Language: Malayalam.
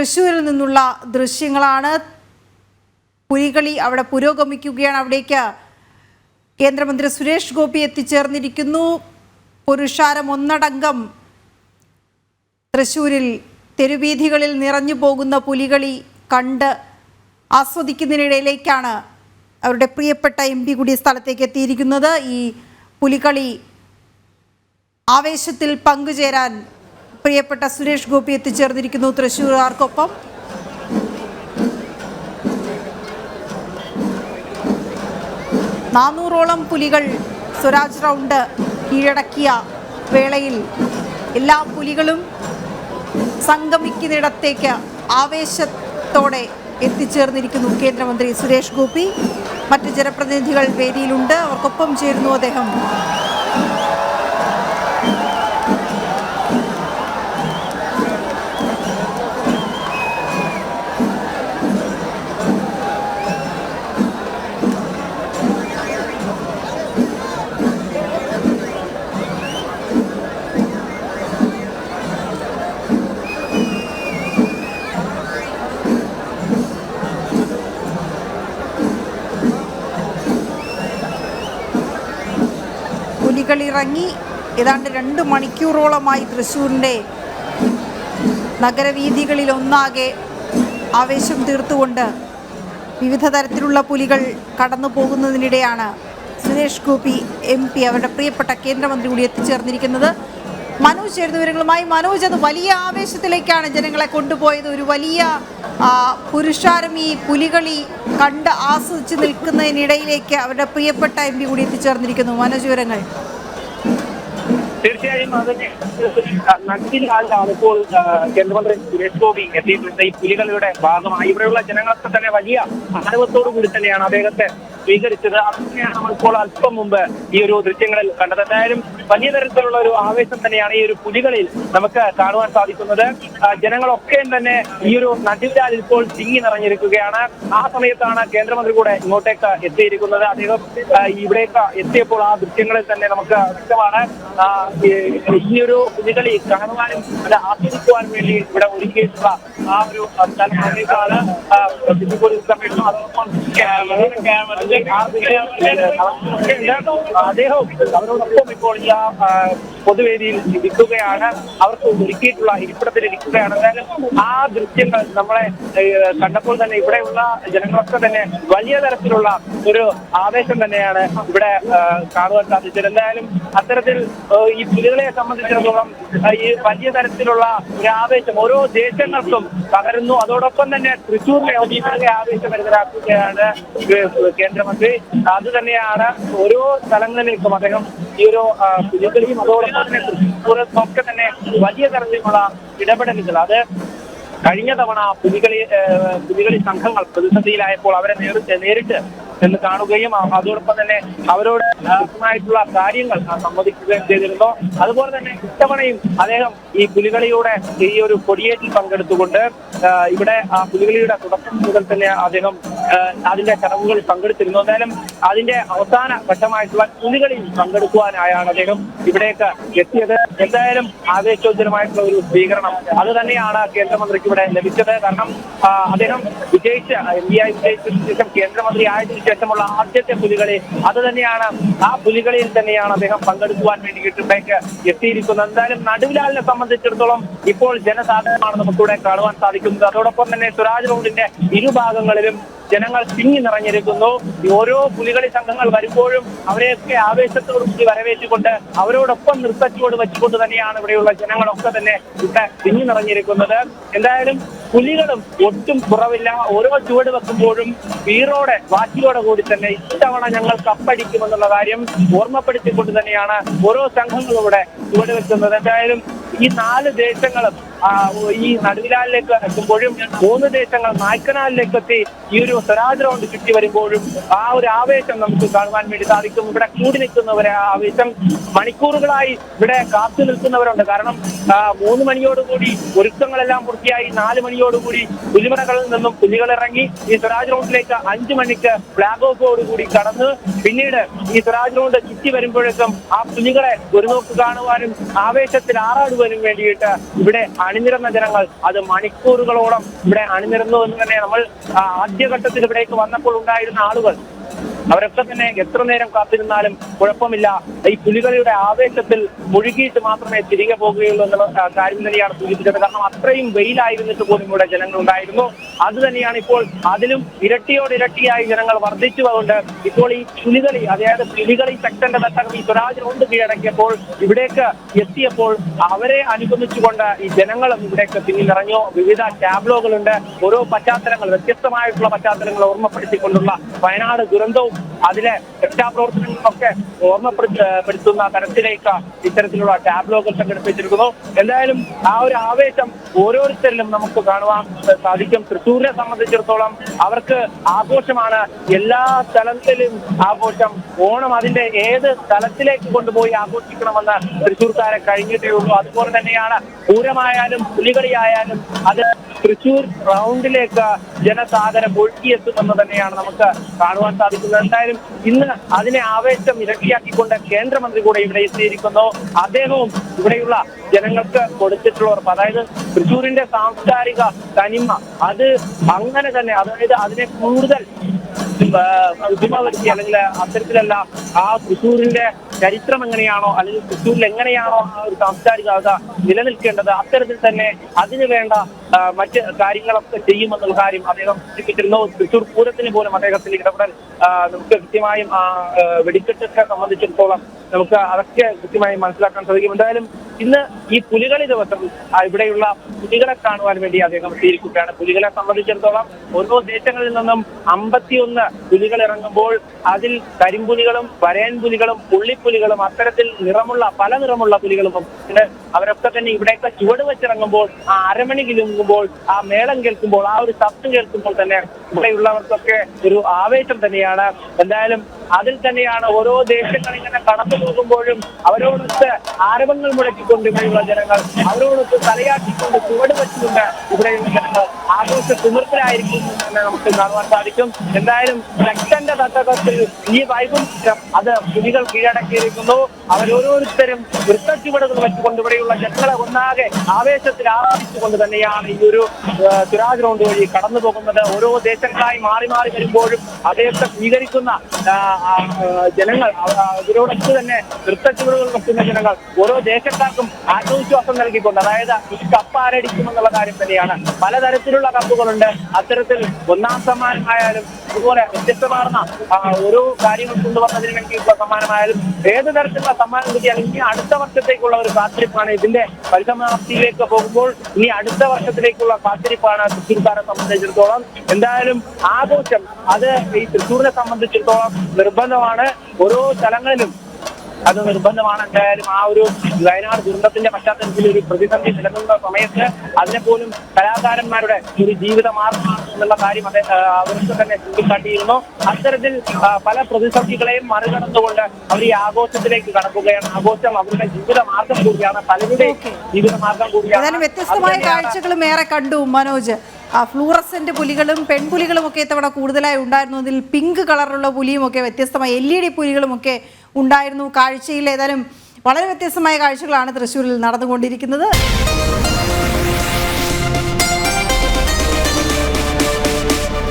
തൃശ്ശൂരിൽ നിന്നുള്ള ദൃശ്യങ്ങളാണ്. പുലികളി അവിടെ പുരോഗമിക്കുകയാണ്. അവിടേക്ക് കേന്ദ്രമന്ത്രി സുരേഷ് ഗോപി എത്തിച്ചേർന്നിരിക്കുന്നു. പുരുഷാരം ഒന്നടങ്കം തൃശ്ശൂരിൽ തെരുവീഥികളിൽ നിറഞ്ഞു പോകുന്ന പുലികളി കണ്ട് ആസ്വദിക്കുന്നതിനിടയിലേക്കാണ് അവരുടെ പ്രിയപ്പെട്ട എം പി കൂടി സ്ഥലത്തേക്ക് എത്തിയിരിക്കുന്നത്. ഈ പുലികളി ആവേശത്തിൽ പങ്കുചേരാൻ പ്രിയപ്പെട്ട സുരേഷ് ഗോപി എത്തിച്ചേർന്നിരിക്കുന്നു തൃശ്ശൂർകാർക്കൊപ്പം നാനൂറോളം പുലികൾ സ്വരാജ് റൗണ്ട് കീഴടക്കിയ വേളയിൽ എല്ലാ പുലികളും സംഗമിക്കുന്നിടത്തേക്ക് ആവേശത്തോടെ എത്തിച്ചേർന്നിരിക്കുന്നു കേന്ദ്രമന്ത്രി സുരേഷ് ഗോപി. മറ്റ് ജനപ്രതിനിധികൾ വേദിയിലുണ്ട്. അവർക്കൊപ്പം ചേരുന്നു അദ്ദേഹം. പുലികളിറങ്ങി ഏതാണ്ട് രണ്ട് മണിക്കൂറോളമായി തൃശ്ശൂരിന്റെ നഗരവീഥികളിൽ ഒന്നാകെ ആവേശം തീർത്തുകൊണ്ട് വിവിധ തരത്തിലുള്ള പുലികൾ കടന്നു പോകുന്നതിനിടെയാണ് സുരേഷ് ഗോപി എം പി അവരുടെ പ്രിയപ്പെട്ട കേന്ദ്രമന്ത്രി കൂടി എത്തിച്ചേർന്നിരിക്കുന്നത്. മനോജ് ചേർന്ന വിവരങ്ങളുമായി മനോജ് അത് വലിയ ആവേശത്തിലേക്കാണ് ജനങ്ങളെ കൊണ്ടുപോയത്. ഒരു വലിയ പുരുഷാരം ഈ പുലികളി കണ്ട് ആസ്വദിച്ച് നിൽക്കുന്നതിനിടയിലേക്ക് അവരുടെ പ്രിയപ്പെട്ട എം പി കൂടി എത്തിച്ചേർന്നിരിക്കുന്നു. മനോജ് വിവരങ്ങൾ. തീർച്ചയായും അതിന് ആളാണ് ഇപ്പോൾ കേന്ദ്രമന്ത്രി സുരേഷ് ഗോപി എത്തിയിട്ടുണ്ട്. ഈ പുലികളുടെ ഭാഗമായി. ഇവിടെയുള്ള ജനങ്ങൾക്ക് തന്നെ വലിയ ആരവത്തോടു കൂടി തന്നെയാണ് അദ്ദേഹത്തെ സ്വീകരിച്ചത്. നമ്മൾ നമ്മളിപ്പോൾ അല്പം മുമ്പ് ഈ ഒരു ദൃശ്യങ്ങളിൽ കണ്ടത്. എന്തായാലും വലിയ തരത്തിലുള്ള ഒരു ആവേശം തന്നെയാണ് ഈ ഒരു പുലികളിൽ നമുക്ക് കാണുവാൻ സാധിക്കുന്നത്. ജനങ്ങളൊക്കെ തന്നെ ഈ ഒരു നദിവിലാൽ ഇപ്പോൾ തിങ്ങി നിറഞ്ഞിരിക്കുകയാണ്. ആ സമയത്താണ് കേന്ദ്രമന്ത്രി കൂടെ ഇങ്ങോട്ടേക്ക് എത്തിയിരിക്കുന്നത്. അദ്ദേഹം ഇവിടേക്ക് എത്തിയപ്പോൾ ആ ദൃശ്യങ്ങളിൽ തന്നെ നമുക്ക് വ്യക്തമാണ് ഈ- ഒരു പുലികളി കാണുവാനും അത് ആസ്വദിക്കുവാനും വേണ്ടി ഇവിടെ ഒരുക്കിയിട്ടുള്ള ആ ഒരു സ്ഥലം സമയത്താണ് ആ, സിറ്റി പോലീസ് അദ്ദേഹം അവരോടൊപ്പം ഇപ്പോൾ ഈ ആ, പൊതുവേദിയിൽ ഇരിക്കുകയാണ് അവർക്ക് ഒരുക്കിയിട്ടുള്ള ഇരിപ്പിടത്തിൽ ഇരിക്കുകയാണ് എന്തായാലും ആ ദൃശ്യങ്ങൾ നമ്മളെ കണ്ടപ്പോൾ തന്നെ ഇവിടെയുള്ള ജനങ്ങളൊക്കെ തന്നെ വലിയ തരത്തിലുള്ള ഒരു ആവേശം തന്നെയാണ് ഇവിടെ കാണുവാൻ സാധിച്ചത് എന്തായാലും അത്തരത്തിൽ ഈ പുലികളെ സംബന്ധിച്ചിടത്തോളം ഈ വലിയ തരത്തിലുള്ള ഒരു ആവേശം ഓരോ ദേശങ്ങൾക്കും പകരുന്നു അതോടൊപ്പം തന്നെ തൃശ്ശൂരിലെ വലിയ ആവേശം വരുന്നതാക്കുകയാണ് കേന്ദ്രമന്ത്രി അത് തന്നെയാണ് ഓരോ സ്ഥലങ്ങളിലേക്കും അദ്ദേഹം ഈ ഒരു അതോടൊപ്പം തന്നെ തൃശ്ശൂരും ഒക്കെ തന്നെ വലിയ തരത്തിലുള്ള ഇടപെടലുകൾ. അത് കഴിഞ്ഞ തവണ പുലികളി പുലികളി സംഘങ്ങൾ പ്രതിസന്ധിയിലായപ്പോൾ അവരെ നേരിട്ട് നേരിട്ട് എന്ന് കാണുകയും അതോടൊപ്പം തന്നെ അവരോട് ആയിട്ടുള്ള കാര്യങ്ങൾ സമ്മതിക്കുകയും ചെയ്തിരുന്നു. അതുപോലെ തന്നെ ഇത്തവണയും അദ്ദേഹം ഈ പുലികളിയുടെ ഈ ഒരു കൊടിയേറ്റിൽ പങ്കെടുത്തുകൊണ്ട് ഇവിടെ ആ പുലികളിയുടെ തുടക്കം മുതൽ തന്നെ അദ്ദേഹം അതിന്റെ ചടങ്ങുകളിൽ പങ്കെടുത്തിരുന്നു. എന്തായാലും അതിന്റെ അവസാന ഘട്ടമായിട്ടുള്ള പുലികളിൽ പങ്കെടുക്കുവാനായാണ് അദ്ദേഹം ഇവിടേക്ക് എത്തിയത്. എന്തായാലും ആവേശോജ്വലമായിട്ടുള്ള ഒരു സ്വീകരണം. അത് തന്നെയാണ് കേന്ദ്രമന്ത്രിക്ക് ഇവിടെ ലഭിച്ചത്. കാരണം അദ്ദേഹം വിജയിച്ച എം പി ആയി വിജയിച്ചതിനു ശേഷം കേന്ദ്രമന്ത്രി ആയതിനു ശേഷമുള്ള ആദ്യത്തെ പുലികളി അത് തന്നെയാണ് ആ പുലികളിയിൽ തന്നെയാണ് അദ്ദേഹം പങ്കെടുക്കുവാൻ വേണ്ടിയിട്ട് ഇവിടേക്ക് എത്തിയിരിക്കുന്നത്. എന്തായാലും നടുവിലാലിനെ സംബന്ധിച്ചിടത്തോളം ഇപ്പോൾ ജനസാധനമാണ് നമുക്കിവിടെ കാണുവാൻ സാധിക്കുന്നത്. അതോടൊപ്പം തന്നെ സ്വരാജ് റോഡിന്റെ ഇരുഭാഗങ്ങളിലും ജനങ്ങൾ തിങ്ങി നിറഞ്ഞിരിക്കുന്നു. ഓരോ പുലികളി സംഘങ്ങൾ വരുമ്പോഴും അവരെയൊക്കെ ആവേശത്തോടുകൂടി വരവേറ്റുകൊണ്ട് അവരോടൊപ്പം നൃത്തച്ചുവട് വെച്ചുകൊണ്ട് തന്നെയാണ് ഇവിടെയുള്ള ജനങ്ങളൊക്കെ തന്നെ ഇവിടെ തിങ്ങി നിറഞ്ഞിരിക്കുന്നത്. എന്തായാലും പുലികളും ഒട്ടും കുറവില്ല. ഓരോ ചുവട് വെക്കുമ്പോഴും വീറോടെ വാശിയോടെ കൂടി തന്നെ ഇത്തവണ ഞങ്ങൾ കപ്പടിക്കുമെന്നുള്ള കാര്യം ഓർമ്മപ്പെടുത്തിക്കൊണ്ട് തന്നെയാണ് ഓരോ സംഘങ്ങളും ഇവിടെ ചുവട് വെക്കുന്നത്. എന്തായാലും ഈ നാല് ദേശങ്ങളും ഈ നടുവിലാലിലേക്ക് എത്തുമ്പോഴും മൂന്ന് ദേശങ്ങൾ നായ്ക്കനാലിലേക്ക് എത്തി ഈ ഒരു സ്വരാജ് റൗണ്ട് ചുറ്റി വരുമ്പോഴും ആ ഒരു ആവേശം നമുക്ക് കാണുവാൻ വേണ്ടി സാധിക്കും. ഇവിടെ കൂടി നിൽക്കുന്നവരെ ആവേശം മണിക്കൂറുകളായി ഇവിടെ കാത്തു നിൽക്കുന്നവരുണ്ട്. കാരണം മൂന്ന് മണിയോടുകൂടി ഒരുക്കങ്ങളെല്ലാം പൂർത്തിയായി. നാല് മണിയോടുകൂടി പുലിമറകളിൽ നിന്നും പുലികൾ ഇറങ്ങി ഈ സ്വരാജ് റൗണ്ടിലേക്ക് അഞ്ചു മണിക്ക് ഫ്ലാഗ് ഓഫോടുകൂടി കടന്ന് പിന്നീട് ഈ സ്വരാജ് റൗണ്ട് ചുറ്റി വരുമ്പോഴേക്കും ആ പുലികളെ ഒരു നോക്ക് കാണുവാനും ആവേശത്തിൽ ആറാടുവാനും വേണ്ടിയിട്ട് ഇവിടെ അണിനിരന്ന ജനങ്ങൾ അത് മണിക്കൂറുകളോളം ഇവിടെ അണിനിരന്നു എന്ന് തന്നെ നമ്മൾ ആദ്യഘട്ടത്തിൽ ഇവിടേക്ക് വന്നപ്പോൾ ഉണ്ടായിരുന്ന ആളുകൾ. അവരൊക്കെ തന്നെ എത്ര നേരം കാത്തിരുന്നാലും കുഴപ്പമില്ല. ഈ പുലികളിയുടെ ആവേശത്തിൽ മുഴുകിയിട്ട് മാത്രമേ തിരികെ പോകുകയുള്ളൂ എന്നുള്ള കാര്യം തന്നെയാണ് സൂചിപ്പിച്ചത്. കാരണം അത്രയും വെയിലായിരുന്നിട്ട് പോലും ഇവിടെ ജനങ്ങൾ ഉണ്ടായിരുന്നു അത് തന്നെയാണ് ഇപ്പോൾ അതിലും ഇരട്ടിയോട് ഇരട്ടിയായി ജനങ്ങൾ വർദ്ധിച്ചു അതുകൊണ്ട് ഇപ്പോൾ ഈ പുലികളി അതായത് പുലികളി സെക്ടറിന്റെ തട്ടകം ഈ സ്വരാജ് റോഡ് കീഴടക്കിയപ്പോൾ ഇവിടേക്ക് എത്തിയപ്പോൾ അവരെ അനുഗമിച്ചുകൊണ്ട് ഈ ജനങ്ങളും ഇവിടേക്ക് പിന്നിലിറങ്ങി. വിവിധ ടാബ്ലോകളുണ്ട്. ഓരോ പശ്ചാത്തലങ്ങൾ വ്യത്യസ്തമായിട്ടുള്ള പശ്ചാത്തലങ്ങൾ ഓർമ്മപ്പെടുത്തിക്കൊണ്ടുള്ള വയനാട് ദുരന്തവും അതിലെ രക്ഷാപ്രവർത്തനങ്ങളൊക്കെ ഓർമ്മപ്പെടുത്തുന്ന തരത്തിലേക്ക് ഇത്തരത്തിലുള്ള ടാബ്ലോകൾ സംഘടിപ്പിച്ചിരിക്കുന്നു. എന്തായാലും ആ ഒരു ആവേശം ഓരോരുത്തരിലും നമുക്ക് കാണുവാൻ സാധിക്കും. തൃശ്ശൂരിനെ സംബന്ധിച്ചിടത്തോളം അവർക്ക് ആഘോഷമാണ്. എല്ലാ സ്ഥലത്തിലും ആഘോഷം. ഓണം അതിന്റെ ഏത് സ്ഥലത്തിലേക്ക് കൊണ്ടുപോയി ആഘോഷിക്കണമെന്ന് തൃശ്ശൂർക്കാരെ കഴിഞ്ഞിട്ടേ ഉള്ളൂ. അതുപോലെ തന്നെയാണ് പൂരമായാലും പുലികളിയായാലും അത് തൃശ്ശൂർ റൗണ്ടിലേക്ക് ജനസാഗരം ഒഴുകിയെത്തുമെന്ന് തന്നെയാണ് നമുക്ക് കാണുവാൻ സാധിക്കുന്നത്. എന്തായാലും ഇന്ന് അതിനെ ആവേശം ഇരട്ടിയാക്കിക്കൊണ്ട് കേന്ദ്രമന്ത്രി കൂടെ ഇവിടെ എത്തിയിരിക്കുന്നു. അദ്ദേഹവും ഇവിടെയുള്ള ജനങ്ങൾക്ക് കൊടുത്തിട്ടുള്ള ഉറപ്പ്. അതായത് തൃശൂരിന്റെ സാംസ്കാരിക തനിമ അത് അങ്ങനെ തന്നെ അതായത് അതിനെ കൂടുതൽ അല്ലെങ്കിൽ അത്തരത്തിലല്ല ആ തൃശ്ശൂരിന്റെ ചരിത്രം എങ്ങനെയാണോ അല്ലെങ്കിൽ തൃശ്ശൂരിൽ എങ്ങനെയാണോ ആ ഒരു സാംസ്കാരികത നിലനിൽക്കേണ്ടത് അത്തരത്തിൽ തന്നെ അതിനു വേണ്ട മറ്റ് കാര്യങ്ങളൊക്കെ ചെയ്യുമെന്നുള്ള കാര്യം അദ്ദേഹം സൂചിപ്പിച്ചിരുന്നു തൃശ്ശൂർ പൂരത്തിന് പോലും അദ്ദേഹത്തിന്റെ ഇടപെടൽ നമുക്ക് കൃത്യമായും വെടിക്കെട്ടൊക്കെ സംബന്ധിച്ചിടത്തോളം നമുക്ക് അതൊക്കെ കൃത്യമായി മനസ്സിലാക്കാൻ സാധിക്കും. എന്തായാലും ഇന്ന് ഈ പുലികളി ദിവസം ഇവിടെയുള്ള പുലികളെ കാണുവാൻ വേണ്ടി അദ്ദേഹം എത്തിയിരിക്കുകയാണ്. പുലികളെ സംബന്ധിച്ചിടത്തോളം ഓരോ ദേശങ്ങളിൽ നിന്നും അമ്പത്തിയൊന്ന് പുലികൾ ഇറങ്ങുമ്പോൾ അതിൽ കരിമ്പുലികളും വരയൻ പുലികളും പുള്ളിപ്പുലികളും അത്തരത്തിൽ നിറമുള്ള പല നിറമുള്ള പുലികളും പിന്നെ അവരൊക്കെ തന്നെ ഇവിടെയൊക്കെ ചുവട് വെച്ചിറങ്ങുമ്പോൾ ആ അരമണി കിലുങ്ങുമ്പോൾ ആ മേളം കേൾക്കുമ്പോൾ ആ ഒരു ശബ്ദം കേൾക്കുമ്പോൾ തന്നെ ഇവിടെയുള്ളവർക്കൊക്കെ ഒരു ആവേശം തന്നെയാണ്. എന്തായാലും അതിൽ തന്നെയാണ് ഓരോ ദേശങ്ങൾ ഇങ്ങനെ കടന്നു പോകുമ്പോഴും അവരോടൊത്ത് ആരവങ്ങൾ ഇവിടെയുള്ള ജനങ്ങൾ. അവരോടൊത്ത് തലയാട്ടിക്കൊണ്ട് ചുവട് വെച്ചുകൊണ്ട് ഇവിടെയുള്ള ജനങ്ങൾ ആഘോഷ തിമിർപ്പിലായിരിക്കും എന്ന് നമുക്ക് കാണുവാൻ സാധിക്കും. എന്തായാലും ശക്തന്റെ തട്ടകത്തിൽ ഈ വൈകും അത് പുലികൾ കീഴടക്കിയിരിക്കുന്നു. അവരോരോരുത്തരും വൃത്തച്ചുവടുകൾ വെച്ചുകൊണ്ട് ഇവിടെയുള്ള ജനങ്ങളെ ഒന്നാകെ ആവേശത്തിൽ ആരാധിച്ചുകൊണ്ട് തന്നെയാണ് ഈ ഒരു തുരാ ഗ്രൗണ്ട് വഴി കടന്നു പോകുന്നത്. ഓരോ ദേശങ്ങളായി മാറി മാറി വരുമ്പോഴും അദ്ദേഹത്തെ സ്വീകരിക്കുന്ന ജനങ്ങൾ ഇവരോടൊത്ത് തന്നെ വൃത്തച്ചുവടുകൾ വെക്കുന്ന ജനങ്ങൾ ഓരോ ദേശക്കാർക്കും ആത്മവിശ്വാസം നൽകിക്കൊണ്ട് അതായത് ഈ കപ്പ് ആരടിക്കുമെന്നുള്ള കാര്യം തന്നെയാണ്. പലതരത്തിലുള്ള കപ്പുകളുണ്ട്. അത്തരത്തിൽ ഒന്നാം സമ്മാനമായാലും അതുപോലെ വ്യത്യസ്തമാർന്ന ഓരോ കാര്യങ്ങൾ കൊണ്ടുവന്നതിന് വേണ്ടിയുള്ള സമ്മാനമായാലും ഏത് തരത്തിലുള്ള സമ്മാനം കിട്ടിയാലും ഇനി അടുത്ത വർഷത്തേക്കുള്ള ഒരു കാത്തിരിപ്പാണ് ഇതിന്റെ പരിസമാപ്തിയിലേക്ക് പോകുമ്പോൾ ഇനി അടുത്ത വർഷത്തിലേക്കുള്ള കാത്തിരിപ്പാണ് തൃശ്ശൂർക്കാരെ സംബന്ധിച്ചിടത്തോളം. എന്തായാലും ആഘോഷം അത് ഈ തൃശ്ശൂരിനെ സംബന്ധിച്ചിടത്തോളം നിർബന്ധമാണ്. ഓരോ സ്ഥലങ്ങളിലും അത് നിർബന്ധമാണ്. എന്തായാലും ആ ഒരു വയനാട് ദുരന്തത്തിന്റെ പശ്ചാത്തലത്തിൽ ഒരു പ്രതിസന്ധി നിലനിന്ന സമയത്ത് അതിനെപ്പോലും കലാകാരന്മാരുടെ ഒരു ജീവിത മാർഗമാണ് എന്നുള്ള കാര്യം അത് ആ, അവർക്ക് തന്നെ ചൂണ്ടിക്കാട്ടിയിരുന്നു. അത്തരത്തിൽ പല പ്രതിസന്ധികളെയും മറികടന്നുകൊണ്ട് അവർ ഈ ആഘോഷത്തിലേക്ക് കടക്കുകയാണ്. ആഘോഷം അവരുടെ ജീവിത മാർഗം കൂടിയാണ്. പലരുടെ ജീവിത മാർഗം കൂടിയാണ്. വ്യത്യസ്തമായ കാഴ്ചകളും ഏറെ കണ്ടു മനോജ്. ആ ഫ്ലൂറസെന്റ് പുലികളും പെൺപുലികളും ഒക്കെ ഇത്തവണ കൂടുതലായി ഉണ്ടായിരുന്നതിൽ പിങ്ക് കളറുള്ള പുലിയും ഒക്കെ വ്യത്യസ്തമായി. എൽ ഇ ഡി പുലികളും ഒക്കെ ഉണ്ടായിരുന്നു. കാഴ്ചയിൽ ഏതായാലും വളരെ വ്യത്യസ്തമായ കാഴ്ചകളാണ് തൃശ്ശൂരിൽ നടന്നുകൊണ്ടിരിക്കുന്നത്.